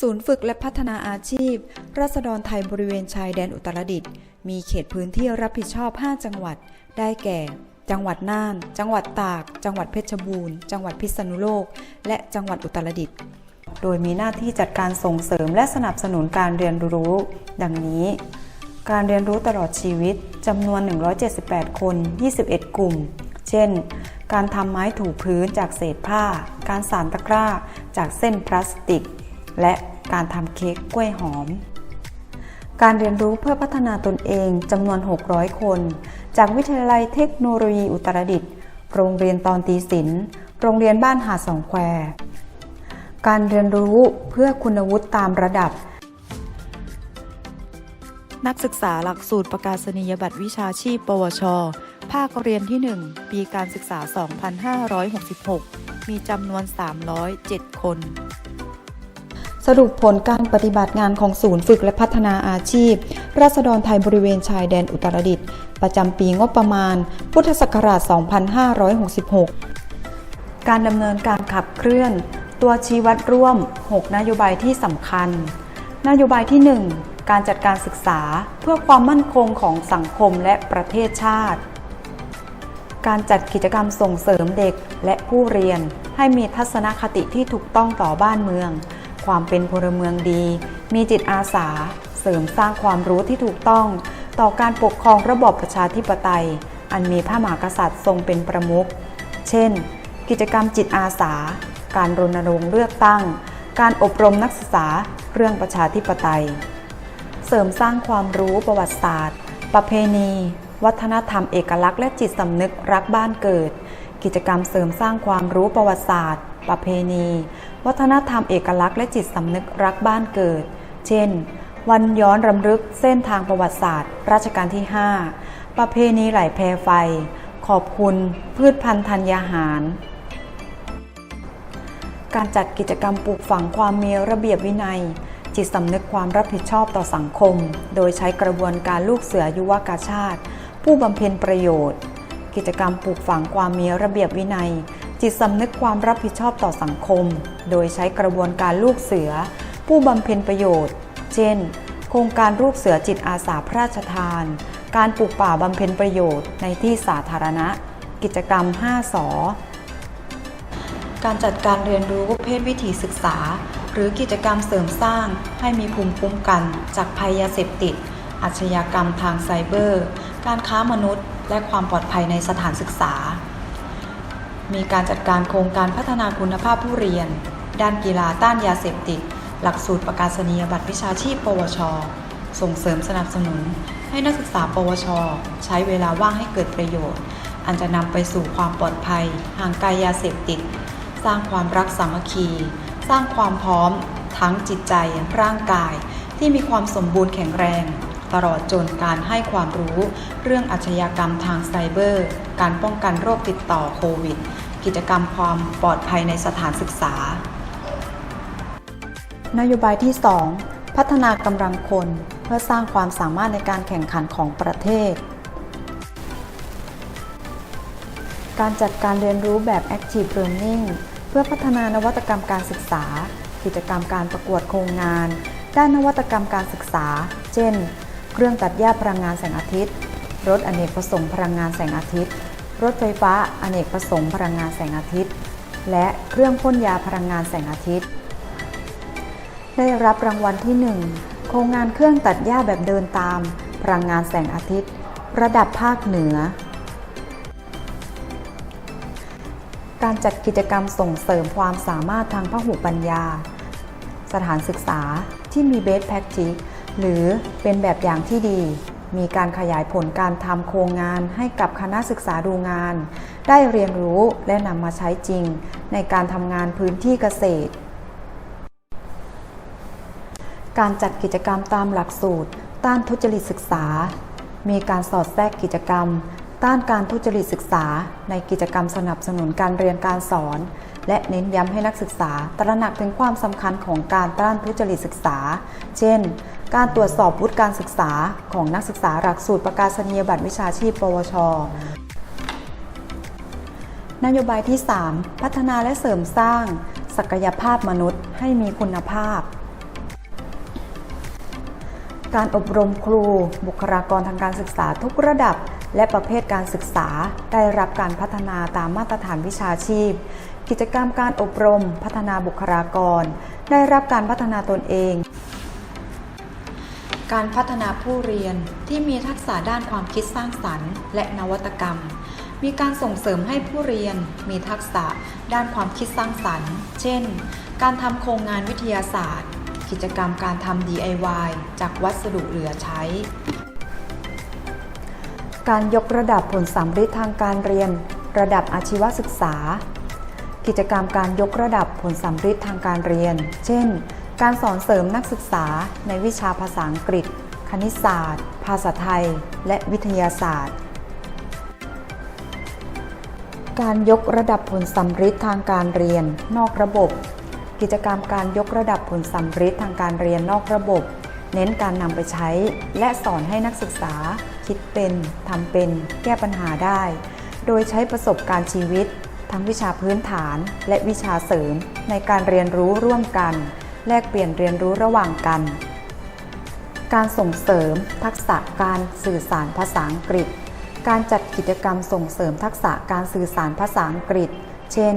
ศูนย์ฝึกและพัฒนาอาชีพ ราษฎรไทยบริเวณชายแดนอุตรดิตถ์มีเขตพื้นที่รับผิดชอบ 5 จังหวัด ได้แก่ จังหวัดน่าน จังหวัดตาก จังหวัดเพชรบูรณ์ จังหวัดพิษณุโลก และจังหวัดอุตรดิตถ์ โดยมีหน้าที่จัดการส่งเสริมและสนับสนุนการเรียนรู้ ดังนี้ การเรียนรู้ตลอดชีวิตจำนวน 178 คน 21 กลุ่ม เช่น การทำไม้ถูพื้นจากเศษผ้า การสานตะกร้าจากเส้นพลาสติก และการทำเค้กกล้วยหอม การเรียนรู้เพื่อพัฒนาตนเองจำนวน 600 คน จากวิทยาลัยเทคโนโลยีอุตรดิตถ์ โรงเรียนตอนตีศิลป์ โรงเรียนบ้านหาดสองแคว การเรียนรู้เพื่อคุณวุฒิตามระดับ นักศึกษาหลักสูตรประกาศนียบัตรวิชาชีพ ปวช ภาคเรียนที่ 1 ปีการศึกษา 2566 มีจำนวน 307 คน สรุปผลการปฏิบัติงานของศูนย์ฝึกและพัฒนาอาชีพ ราษฎรไทยบริเวณชายแดนอุตรดิตถ์ประจำปีงบประมาณ พุทธศักราช 2566 การดำเนินการขับเคลื่อน ตัวชี้วัดร่วม 6 นโยบายที่สำคัญ นโยบายที่ 1 การจัดการศึกษาเพื่อความมั่นคงของสังคมและประเทศชาติ การจัดกิจกรรมส่งเสริมเด็กและผู้เรียนให้มีทัศนคติที่ถูกต้องต่อบ้านเมือง ความเป็นพลเมืองดี มีจิตอาสา เสริมสร้างความรู้ที่ถูกต้อง ต่อการปกครองระบอบประชาธิปไตย อันมีพระมหากษัตริย์ทรงเป็นประมุข เช่น กิจกรรมจิตอาสา การรณรงค์เลือกตั้ง การอบรมนักศึกษาเรื่องประชาธิปไตย เสริมสร้างความรู้ประวัติศาสตร์ ประเพณี วัฒนธรรมเอกลักษณ์และจิตสำนึกรักบ้านเกิด กิจกรรมเสริมสร้างความรู้ประวัติศาสตร์ ประเพณี วัฒนธรรมเอกลักษณ์และจิตสำนึกรักบ้านเกิด เช่น วันย้อนรำลึกเส้นทางประวัติศาสตร์ รัชกาลที่ 5 ประเพณีไหลแพไฟ ขอบคุณ พืชพันธุ์ธัญญาหาร การจัดกิจกรรมปลูกฝังความมีระเบียบวินัย จิตสำนึกความรับผิดชอบต่อสังคม โดยใช้กระบวนการลูกเสือยุวกาชาติ ผู้บำเพ็ญประโยชน์ กิจกรรมปลูกฝังความมีระเบียบวินัย จิตสำนึกความรับผิดชอบต่อสังคม โดยใช้กระบวนการลูกเสือ ผู้บำเพ็ญประโยชน์ เช่น โครงการลูกเสือจิตอาสาพระราชทาน การปลูกป่าบำเพ็ญประโยชน์ในที่สาธารณะ กิจกรรม 5สอการจัดการเรียนรู้เพศวิถีศึกษา หรือกิจกรรมเสริมสร้างให้มีภูมิคุ้มกัน จากภัยยาเสพติด อาชญากรรมทางไซเบอร์ การค้ามนุษย์ และความปลอดภัยในสถานศึกษา มีการจัดการโครงการพัฒนาคุณภาพผู้เรียน ด้านกีฬาต้านยาเสพติด หลักสูตรประกาศนียบัตรวิชาชีพ ปวช ส่งเสริมสนับสนุน ให้นักศึกษา ปวช ใช้เวลาว่างให้เกิดประโยชน์ อันจะนำไปสู่ความปลอดภัย ห่างไกลยาเสพติด สร้างความรักสามัคคี สร้างความพร้อม ทั้งจิตใจร่างกาย ที่มีความสมบูรณ์แข็งแรง ตลอดจนการให้ความรู้เรื่องอาชญากรรมทางไซเบอร์ การป้องกันโรคติดต่อโควิด กิจกรรมความปลอดภัยในสถานศึกษา นโยบายที่ 2 พัฒนากำลังคนเพื่อสร้างความสามารถในการแข่งขันของประเทศการจัดการเรียนรู้แบบ Active Learning พื่อพัฒนานวัตกรรมการศึกษา กิจกรรมการประกวดโครงงาน ด้านนวัตกรรมการศึกษา เช่น เครื่องตัดหญ้าพลังงานแสงอาทิตย์ รถอเนกประสงค์พลังงานแสงอาทิตย์ รถไฟฟ้าอเนกประสงค์พลังงานแสงอาทิตย์ และเครื่องพ่นยาพลังงานแสงอาทิตย์ ได้รับรางวัลที่ 1 โครงงานเครื่องตัดหญ้าแบบเดินตาม พลังงานแสงอาทิตย์ ระดับภาคเหนือ การจัดกิจกรรมส่งเสริมความสามารถทางพหุปัญญา สถานศึกษาที่มี best practice หรือเป็นแบบอย่างที่ดี มีการขยายผลการทำโครงงานให้กับคณะศึกษาดูงาน ได้เรียนรู้และนำมาใช้จริง ในการทำงานพื้นที่เกษตร การจัดกิจกรรมตามหลักสูตร ต้านทุจริตศึกษา มีการสอดแทรกกิจกรรม ต้านการทุจริตศึกษา ในกิจกรรมสนับสนุนการเรียนการสอน และเน้นย้ำให้นักศึกษา ตระหนักถึงความสำคัญของการต้านทุจริตศึกษา เช่น การตรวจสอบวุฒิการศึกษาของนักศึกษาหลักสูตรประกาศนียบัตรวิชาชีพ ปวช นโยบายที่ 3 พัฒนาและเสริมสร้าง ศักยภาพมนุษย์ให้มีคุณภาพการอบรมครูบุคลากรทางการศึกษาทุกระดับ และประเภทการศึกษาได้รับการพัฒนาตามมาตรฐานวิชาชีพ กิจกรรมการอบรม พัฒนาบุคลากร ได้รับการพัฒนาตนเอง การพัฒนาผู้เรียนที่มีทักษะด้านความคิดสร้างสรรค์ และนวัตกรรม มีการส่งเสริมให้ผู้เรียน มีทักษะด้านความคิดสร้างสรรค์ เช่น การทำโครงงานวิทยาศาสตร์ กิจกรรมการทำ DIY จากวัสดุเหลือใช้ การยกระดับผลสำเร็จทางการเรียน ระดับอาชีวศึกษา กิจกรรมการยกระดับผลสำเร็จทางการเรียน เช่น การสอนเสริมนักศึกษาในวิชาภาษาอังกฤษ คณิตศาสตร์ ภาษาไทย และวิทยาศาสตร์ การยกระดับผลสำเร็จทางการเรียน นอกระบบ กิจกรรมการยกระดับผลสำเร็จทางการเรียนนอกระบบ เน้นการนำไปใช้ และสอนให้นักศึกษา คิดเป็นทำเป็น แก้ปัญหาได้ โดยใช้ประสบการณ์ชีวิต ทั้งวิชาพื้นฐาน และวิชาเสริม ในการเรียนรู้ร่วมกัน แลกเปลี่ยนเรียนรู้ระหว่างกัน การส่งเสริม ทักษะการสื่อสารภาษาอังกฤษ การจัดกิจกรรมส่งเสริมทักษะการสื่อสารภาษาอังกฤษ เช่น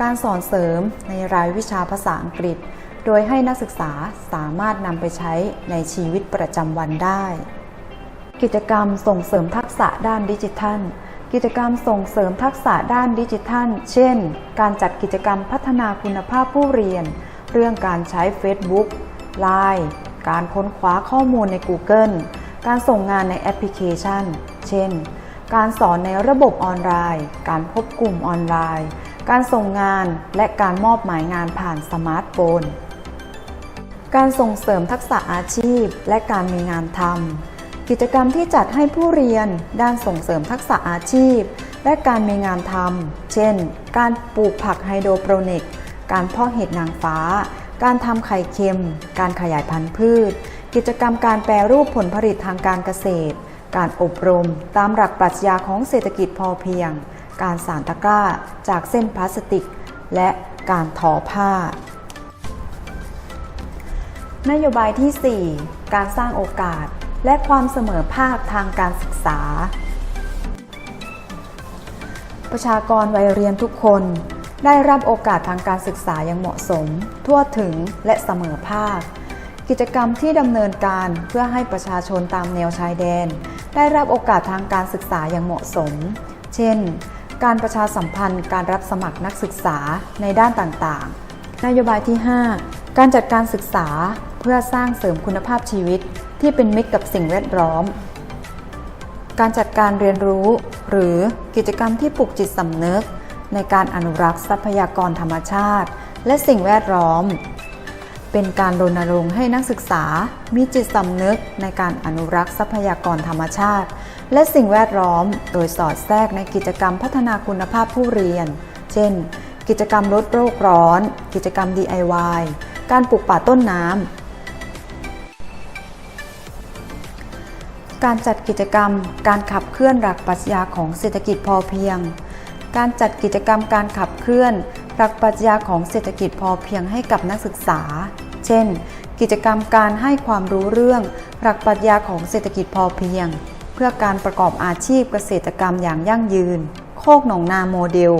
การสอนเสริมในรายวิชาภาษาอังกฤษ โดยให้นักศึกษาสามารถนำไปใช้ในชีวิตประจำวันได้ กิจกรรมส่งเสริมทักษะด้านดิจิทัล กิจกรรมส่งเสริมทักษะด้านดิจิทัล เช่น การจัดกิจกรรมพัฒนาคุณภาพผู้เรียน เรื่องการใช้ Facebook Line การค้นคว้าข้อมูลใน Google การส่งงานในแอปพลิเคชัน เช่น การสอนในระบบออนไลน์ การพบกลุ่มออนไลน์ การส่งงานและการมอบหมายงานผ่านสมาร์ทโฟน การส่งเสริมทักษะอาชีพ และการมีงานทำกิจกรรมที่จัดให้ผู้เรียนด้านส่งเสริมทักษะอาชีพ และการมีงานทำเช่น การปลูกผักไฮโดรโปรนิก การเพาะเห็ดนางฟ้า การทำไข่เค็ม การขยายพันธุ์พืช กิจกรรมการแปรรูปผลผลิตทางการเกษตร การอบรม ตามหลักปรัชญาของเศรษฐกิจพอเพียง การสานตะกร้าจากเส้นพลาสติก และการทอผ้า นโยบายที่ 4 การสร้างโอกาส และความเสมอภาคทางการศึกษา ประชากรวัยเรียนทุกคน ได้รับโอกาสทางการศึกษาอย่างเหมาะสม ทั่วถึงและเสมอภาค กิจกรรมที่ดำเนินการเพื่อให้ประชาชนตามแนวชายแดน ได้รับโอกาสทางการศึกษาอย่างเหมาะสม เช่น การประชาสัมพันธ์การรับสมัครนักศึกษาในด้านต่างๆ นโยบายที่ 5 การจัดการศึกษา เพื่อสร้างเสริมคุณภาพชีวิตที่เป็นมิตรกับสิ่งแวดล้อม การจัดการเรียนรู้ หรือกิจกรรมที่ปลุกจิตสำนึก ในการอนุรักษ์ทรัพยากรธรรมชาติ และสิ่งแวดล้อม เป็นการรณรงค์ให้นักศึกษามีจิตสำนึกในการอนุรักษ์ทรัพยากรธรรมชาติ และสิ่งแวดล้อม โดยสอดแทรกในกิจกรรมพัฒนาคุณภาพผู้เรียน เช่น กิจกรรมลดโรคร้อน กิจกรรม DIY การปลูกป่าต้นน้ำ การจัดกิจกรรม การขับเคลื่อนหลักปรัชญาของเศรษฐกิจพอเพียง การจัดกิจกรรมการขับเคลื่อนหลักปรัชญาของเศรษฐกิจพอเพียงให้กับนักศึกษา เช่น กิจกรรมการให้ความรู้เรื่อง หลักปรัชญาของเศรษฐกิจพอเพียง เพื่อการประกอบอาชีพเกษตรกรรมอย่างยั่งยืน โคกหนองนาโมเดล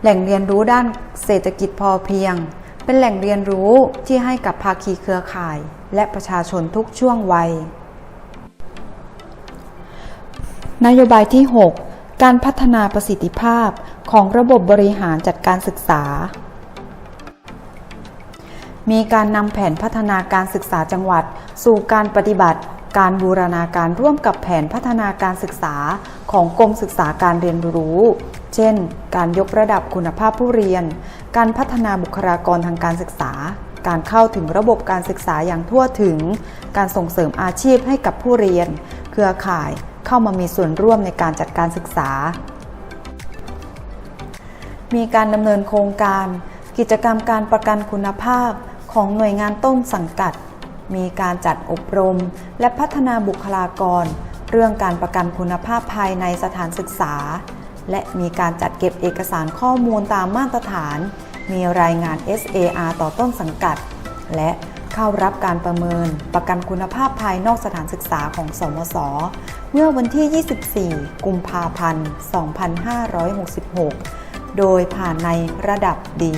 แหล่งเรียนรู้ด้านเศรษฐกิจพอเพียง เป็นแหล่งเรียนรู้ที่ให้กับภาคีเครือข่าย และประชาชนทุกช่วงวัย นโยบายที่ 6 การพัฒนาประสิทธิภาพของระบบบริหารจัดการศึกษา มีการนำแผนพัฒนาการศึกษาจังหวัด สู่การปฏิบัติการบูรณาการร่วมกับแผนพัฒนาการศึกษาของกรมศึกษาการเรียนรู้ เช่น การยกระดับคุณภาพผู้เรียน การพัฒนาบุคลากรทางการศึกษา การเข้าถึงระบบการศึกษาอย่างทั่วถึง การส่งเสริมอาชีพให้กับผู้เรียน เครือข่าย เข้ามามีส่วนร่วมในการจัดการศึกษา มีการดำเนินโครงการ กิจกรรมการประกันคุณภาพของหน่วยงานต้นสังกัด มีการจัดอบรม และพัฒนาบุคลากร เรื่องการประกันคุณภาพภายในสถานศึกษา และมีการจัดเก็บเอกสารข้อมูลตามมาตรฐาน มีรายงาน SAR ต่อต้นสังกัด และ เข้ารับการประเมินประกันคุณภาพภายนอกสถานศึกษาของสมสเมื่อวันที่ 24 กุมภาพันธ์ 2566 โดยผ่านในระดับดี